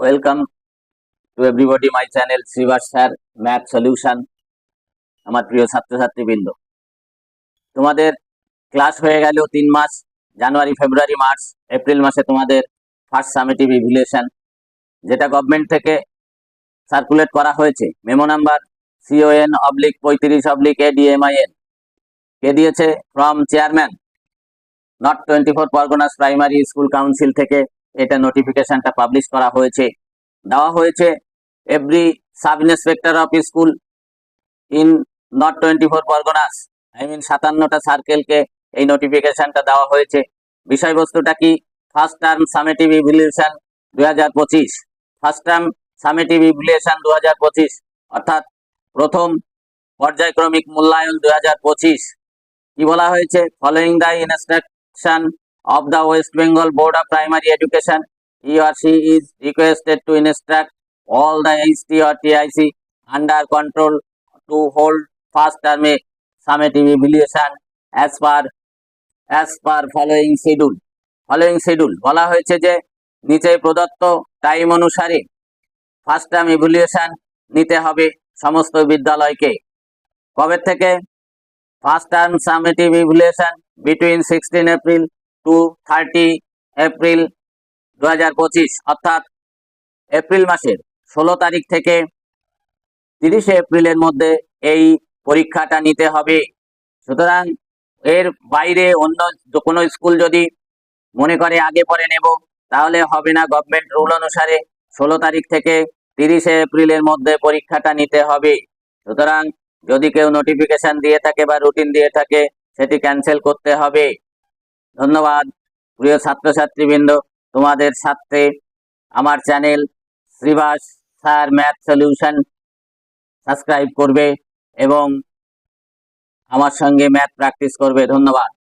Welcome to everybody my channel Shribas sir math solution আমার প্রিয় ছাত্রছাত্রীবৃন্দ। তোমাদের ক্লাস হয়ে গেল তিন মাস জানুয়ারি ফেব্রুয়ারি মার্চ এপ্রিল মাসে তোমাদের ফার্স্ট সামেটিভ ইভ্যালুয়েশন যেটা গভর্নমেন্ট থেকে সার্কুলেট করা হয়েছে। Memo number C O N oblique পঁয়ত্রিশ oblique A D M I N কে দিয়েছে? From chairman north twenty four Parganas primary school council থেকে এটা নোটিফিকেশনটা পাবলিশ করা হয়েছে। দেওয়া হয়েছে every sub inspector of school in north twenty four Parganas I mean সাতান্নটা সার্কেলকে এই নোটিফিকেশনটা দেওয়া হয়েছে। বিষয়বস্তুটা কি? ফার্স্ট টার্ম সামেটিভ ইভ্যালুয়েশন দু হাজার পঁচিশ। ফার্স্ট টার্ম সামেটিভ ইভ্যালুয়েশন দু হাজার পঁচিশ। অর্থাৎ প্রথম পর্যায়ক্রমিক মূল্যায়ন দু হাজার পঁচিশ। কি বলা হয়েছে? Following the instruction of the West Bengal Board of Primary Education, he or she is requested to instruct all the HT or TIC under control to hold first term a summative evaluation as per as per following schedule. Following schedule বলা হয়েছে যে নিচে প্রদত্ত time অনুসারে first term evaluation নিতে হবে সমস্ত বিদ্যালয়কে কবে থেকে first term summative evaluation between sixteen April to thirty April দু হাজার পঁচিশ, অর্থাৎ এপ্রিল মাসের ষোলো তারিখ থেকে তিরিশে এপ্রিলের মধ্যে এই পরীক্ষাটা নিতে হবে। সুতরাং এর বাইরে অন্য কোনো স্কুল যদি মনে করে আগে পরে নেব, তাহলে হবে না। গভর্নমেন্ট রুল অনুসারে ষোলো তারিখ থেকে তিরিশে এপ্রিলের মধ্যে পরীক্ষাটা নিতে হবে। সুতরাং যদি কেউ নোটিফিকেশন দিয়ে থাকে বা রুটিন দিয়ে থাকে, সেটি ক্যান্সেল করতে হবে। ধন্যবাদ। প্রিয় ছাত্রছাত্রীবৃন্দ, তোমাদের সাথে আমার channel Shribas sir math solution subscribe করবে এবং আমার সঙ্গে ম্যাথ প্র্যাকটিস করবে। ধন্যবাদ।